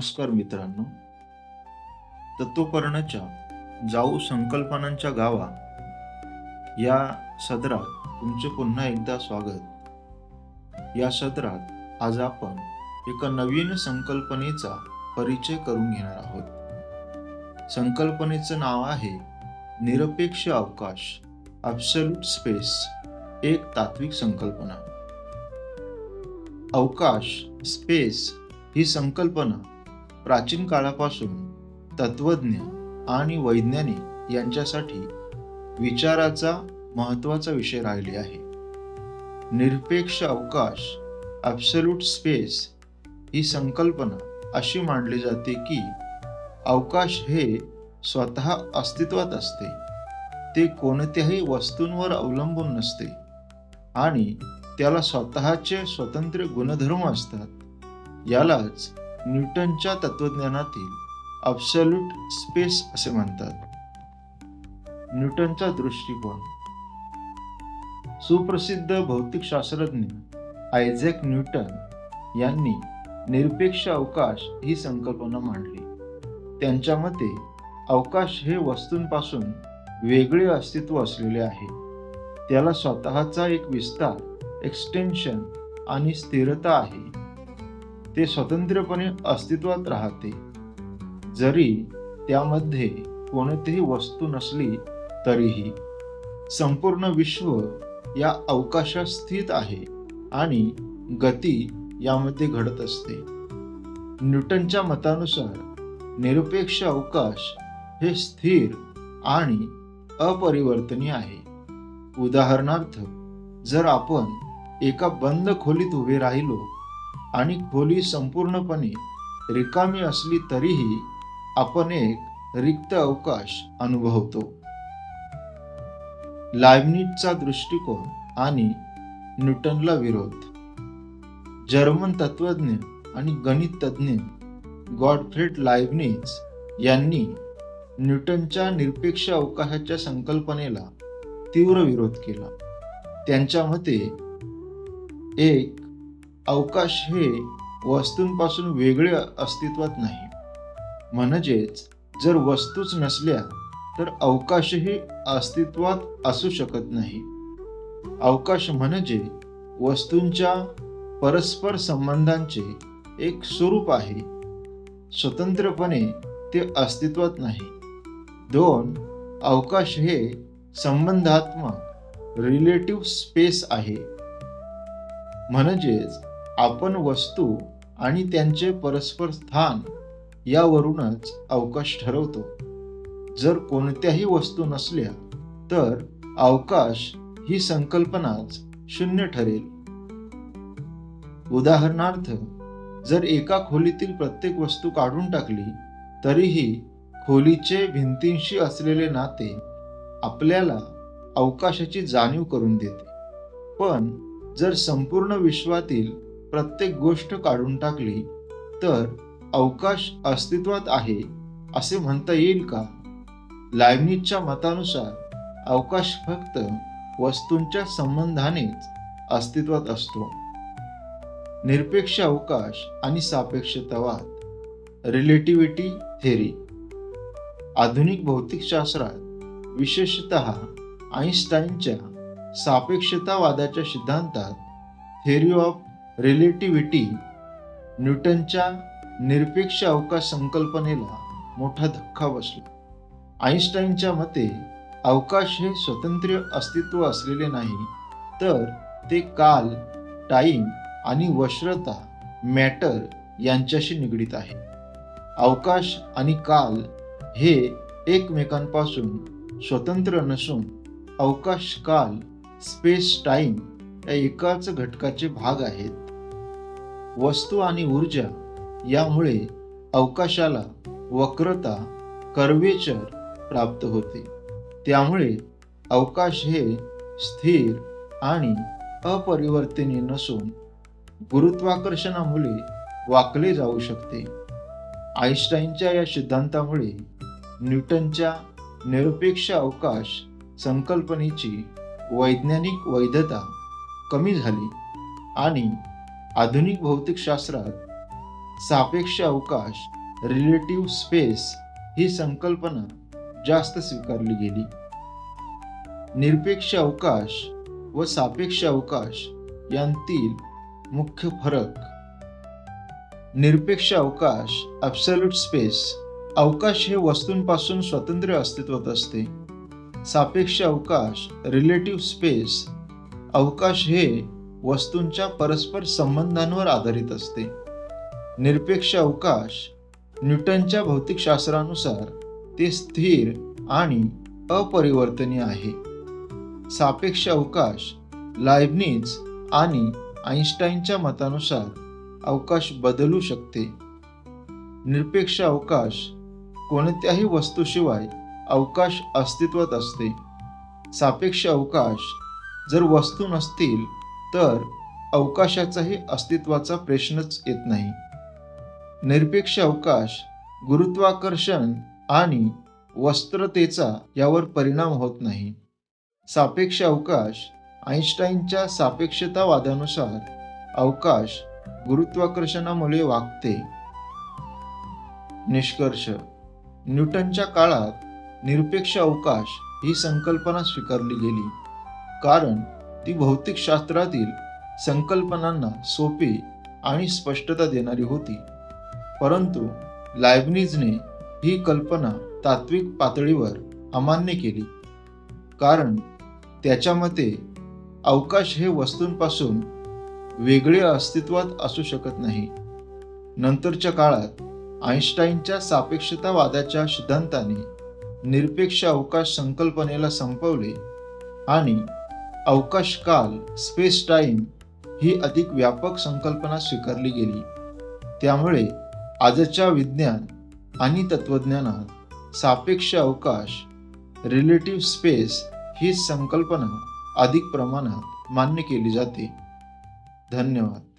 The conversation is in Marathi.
नमस्कार मित्रांनो. तत्वपर्णच्या जाऊ संकल्पनांच्या गावा या सदरात तुमचे पुन्हा एकदा स्वागत. या सदरात आज आपण एका नवीन संकल्पनेचा परिचय करून घेणार आहोत. संकल्पनेचं नाव आहे निरपेक्ष अवकाश ॲब्सल्यूट स्पेस एक तात्विक संकल्पना. अवकाश स्पेस ही संकल्पना प्राचीन काळापासून तत्वज्ञ आणि वैज्ञानिक यांच्यासाठी विचाराचा महत्त्वाचा विषय राहिले आहे. निरपेक्ष अवकाश ॲब्सल्यूट स्पेस ही संकल्पना अशी मांडली जाते की अवकाश हे स्वतः अस्तित्वात असते. ते कोणत्याही वस्तूंवर अवलंबून नसते आणि त्याला स्वतःचे स्वतंत्र गुणधर्म असतात. यालाच न्यूटनच्या तत्वज्ञानातील अब्सल्यूट स्पेस असे म्हणतात. न्यूटनचा दृष्टिकोन. सुप्रसिद्ध भौतिकशास्त्रज्ञ आयझॅक न्यूटन यांनी निरपेक्ष अवकाश ही संकल्पना मांडली. त्यांच्या मते अवकाश हे वस्तूंपासून वेगळे अस्तित्व असलेले आहे. त्याला स्वतःचा एक विस्तार एक्सटेन्शन आणि स्थिरता आहे. ते स्वतंत्रपणे अस्तित्वात राहते. जरी त्यामध्ये कोणतीही वस्तू नसली तरीही संपूर्ण विश्व या अवकाशात स्थित आहे आणि गती यामध्ये घडत असते. न्यूटनच्या मतानुसार निरपेक्ष अवकाश हे स्थिर आणि अपरिवर्तनीय आहे. उदाहरणार्थ जर आपण एका बंद खोलीत उभे राहिलो आणि खोली संपूर्णपणे रिकामी असली तरीही आपण एक रिक्त अवकाश अनुभवतो. लायबनिटचा दृष्टिकोन आणि न्यूटनला विरोध. जर्मन तत्वज्ञ आणि गणित तज्ज्ञ गॉडफ्रेड लायबनिज यांनी न्यूटनच्या निरपेक्ष अवकाशाच्या संकल्पनेला तीव्र विरोध केला. त्यांच्या मते एक अवकाश हे वस्तूंपासून वेगळे अस्तित्वात नाही. म्हणजेच जर वस्तूच नसल्या तर अवकाशही अस्तित्वात असू शकत नाही. अवकाश म्हणजे वस्तूंच्या परस्पर संबंधांचे एक स्वरूप आहे. स्वतंत्रपणे ते अस्तित्वात नाही. दोन अवकाश हे संबंधात्मक रिलेटिव्ह स्पेस आहे. म्हणजेच आपण वस्तू आणि त्यांचे परस्पर स्थान यावरूनच अवकाश ठरवतो. जर कोणत्याही वस्तू नसल्या तर अवकाश ही संकल्पनाच शून्य ठरेल. उदाहरणार्थ जर एका खोलीतील प्रत्येक वस्तू काढून टाकली तरीही खोलीचे भिंतींशी असलेले नाते आपल्याला अवकाशाची जाणीव करून देते. पण जर संपूर्ण विश्वातील प्रत्येक गोष्ट काढून टाकली तर अवकाश अस्तित्वात आहे असे म्हणता येईल का? लायबनीजच्या मतानुसार अवकाश फक्त वस्तूंच्या संबंधानेच अस्तित्वात असतो. निरपेक्ष अवकाश आणि सापेक्षतावाद रिलेटिव्हिटी थेरी आधुनिक भौतिकशास्त्रात विशेषत आईन्स्टाईनच्या सापेक्षतावादाच्या सिद्धांतात थेरी ऑफ रिलेटिव्हिटी न्यूटनच्या निरपेक्ष अवकाश संकल्पनेला मोठा धक्का बसला. आईन्स्टाईनच्या मते अवकाश हे स्वतंत्र अस्तित्व असलेले नाही तर ते काल टाईम आणि वश्रता मॅटर यांच्याशी निगडीत आहे. अवकाश आणि काल हे एकमेकांपासून स्वतंत्र नसून अवकाश काल स्पेस टाईम या एकाच घटकाचे भाग आहेत. वस्तू आणि ऊर्जा यामुळे अवकाशाला वक्रता कर्वेचर प्राप्त होते. त्यामुळे अवकाश हे स्थिर आणि अपरिवर्तनीय नसून गुरुत्वाकर्षणामुळे वाकले जाऊ शकते. आईन्स्टाईनच्या या सिद्धांतामुळे न्यूटनच्या निरपेक्ष अवकाश संकल्पनेची वैज्ञानिक वैधता कमी झाली आणि आधुनिक भौतिकशास्त्रात सापेक्ष अवकाश रिलेटिव्ह स्पेस ही संकल्पना जास्त स्वीकारली गेली. निरपेक्ष अवकाश व सापेक्ष अवकाश यांतील मुख्य फरक. निरपेक्ष अवकाश ॲब्सल्यूट स्पेस अवकाश हे वस्तूंपासून स्वतंत्र अस्तित्वात असते. सापेक्ष अवकाश रिलेटिव्ह स्पेस अवकाश हे वस्तूंच्या परस्पर संबंधांवर आधारित असते. निरपेक्ष अवकाश न्यूटनच्या भौतिकशास्त्रानुसार ते स्थिर आणि अपरिवर्तनीय आहे. सापेक्ष अवकाश लायबनीज आणि आईन्स्टाईनच्या मतानुसार अवकाश बदलू शकते. निरपेक्ष अवकाश कोणत्याही वस्तूशिवाय अवकाश अस्तित्वात असते. सापेक्ष अवकाश जर वस्तू नसतील तर अवकाशाचाही अस्तित्वाचा प्रश्नच येत नाही. निरपेक्ष अवकाश गुरुत्वाकर्षण आणि वस्त्रतेचा यावर परिणाम होत नाही. सापेक्ष अवकाश आईन्स्टाईनच्या सापेक्षतावादानुसार अवकाश गुरुत्वाकर्षणामुळे वागते. निष्कर्ष. न्यूटनच्या काळात निरपेक्ष अवकाश ही संकल्पना स्वीकारली गेली. कारण ती भौतिकशास्त्रातील संकल्पनांना सोपी आणि स्पष्टता देणारी होती. परंतु लायबनीजने ही कल्पना तात्विक पातळीवर अमान्य केली. कारण त्याच्या मते अवकाश हे वस्तूंपासून वेगळे अस्तित्वात असू शकत नाही. नंतरच्या काळात आईन्स्टाईनच्या सापेक्षतावादाच्या सिद्धांताने निरपेक्ष अवकाश संकल्पनेला संपवले आणि अवकाश काल स्पेस टाईम ही अधिक व्यापक संकल्पना स्वीकारली गेली. त्यामुळे आजच्या विज्ञान आणि तत्वज्ञानात सापेक्ष अवकाश रिलेटिव्ह स्पेस ही संकल्पना अधिक प्रमाणात मान्य केली जाते. धन्यवाद.